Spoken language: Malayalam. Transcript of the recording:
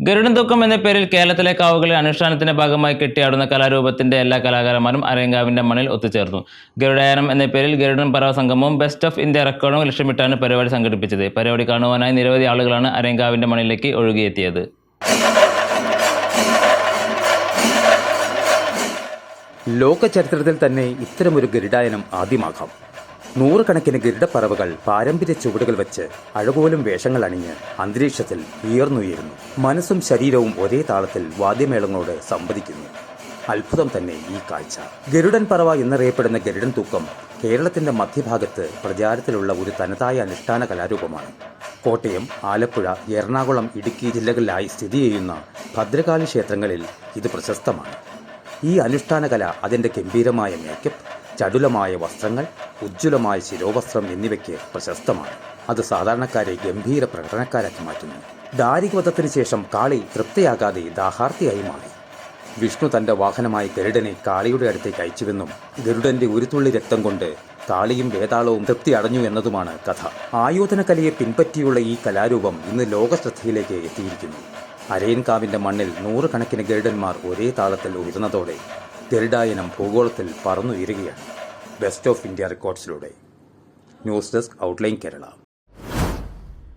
ഗരുഡൻ തൂക്കം എന്ന പേരിൽ കേരളത്തിലെ കാവുകളിൽ അനുഷ്ഠാനത്തിന്റെ ഭാഗമായി കെട്ടിയാടുന്ന കലാരൂപത്തിന്റെ എല്ലാ കലാകാരന്മാരും അരയങ്കാവിന്റെ മണ്ണിൽ ഒത്തുചേർന്നു. ഗരുഡായനം എന്ന പേരിൽ ഗരുഡൻ പർവ സംഗമവും ബെസ്റ്റ് ഓഫ് ഇന്ത്യ റെക്കോർഡും ലക്ഷ്യമിട്ടാണ് പരിപാടി സംഘടിപ്പിച്ചത്. പരിപാടി കാണുവാനായി നിരവധി ആളുകളാണ് അരയങ്കാവിന്റെ മണ്ണിലേക്ക് ഒഴുകിയെത്തിയത്. ലോക ചരിത്രത്തിൽ തന്നെ ഇത്തരമൊരു ഗരുഡായനം ആദ്യമാകാം. നൂറുകണക്കിന് ഗരുഡപ്പറവകൾ പാരമ്പര്യ ചുവടുകൾ വെച്ച് അഴകോലും വേഷങ്ങൾ അണിഞ്ഞ് അന്തരീക്ഷത്തിൽ ഉയർന്നുയരുന്നു മനസ്സും ശരീരവും ഒരേ താളത്തിൽ വാദ്യമേളങ്ങളോട് സംവദിക്കുന്നു. അത്ഭുതം തന്നെ ഈ കാഴ്ച. ഗരുഡൻ പറവ എന്നറിയപ്പെടുന്ന ഗരുഡൻ തൂക്കം കേരളത്തിന്റെ മധ്യഭാഗത്ത് പ്രചാരത്തിലുള്ള ഒരു തനതായ അനുഷ്ഠാന കലാരൂപമാണ്. കോട്ടയം ആലപ്പുഴ എറണാകുളം ഇടുക്കി ജില്ലകളിലായി സ്ഥിതി ചെയ്യുന്ന ഭദ്രകാളി ക്ഷേത്രങ്ങളിൽ ഇത് പ്രശസ്തമാണ്. ഈ അനുഷ്ഠാന കല അതിന്റെ ഗംഭീരമായ മേക്കപ്പ് ചടുലമായ വസ്ത്രങ്ങൾ ഉജ്ജ്വലമായ ശിരോവസ്ത്രം എന്നിവയ്ക്ക് പ്രശസ്തമാണ്. അത് സാധാരണക്കാരെ ഗംഭീര പ്രകടനക്കാരാക്കി മാറ്റുന്നു. ദാരികവധത്തിന് ശേഷം കാളി തൃപ്തിയാകാതെ ദാഹാർത്തിയായി മാറി. വിഷ്ണു തന്റെ വാഹനമായ ഗരുഡനെ കാളിയുടെ അടുത്തേക്ക് അയച്ചുവെന്നും ഗരുഡന്റെ ഉരുത്തുള്ളി രക്തം കൊണ്ട് കാളിയും വേതാളവും തൃപ്തി അടഞ്ഞു എന്നതുമാണ് കഥ. ആയോധന കലയെ പിൻപറ്റിയുള്ള ഈ കലാരൂപം ഇന്ന് ലോകശ്രദ്ധയിലേക്ക് എത്തിയിരിക്കുന്നു. അരയൻകാവിന്റെ മണ്ണിൽ നൂറുകണക്കിന് ഗരുഡന്മാർ ഒരേ താളത്തിൽ ഉയർന്നതോടെ ഗരുഡായനം ഭൂഗോളത്തിൽ പറന്നുയരുകയാണ്. ബെസ്റ്റ് ഓഫ് ഇന്ത്യ റെക്കോർഡ്സിലൂടെ ന്യൂസ് ഡെസ്ക് ഔട്ട്ലൈൻ കേരള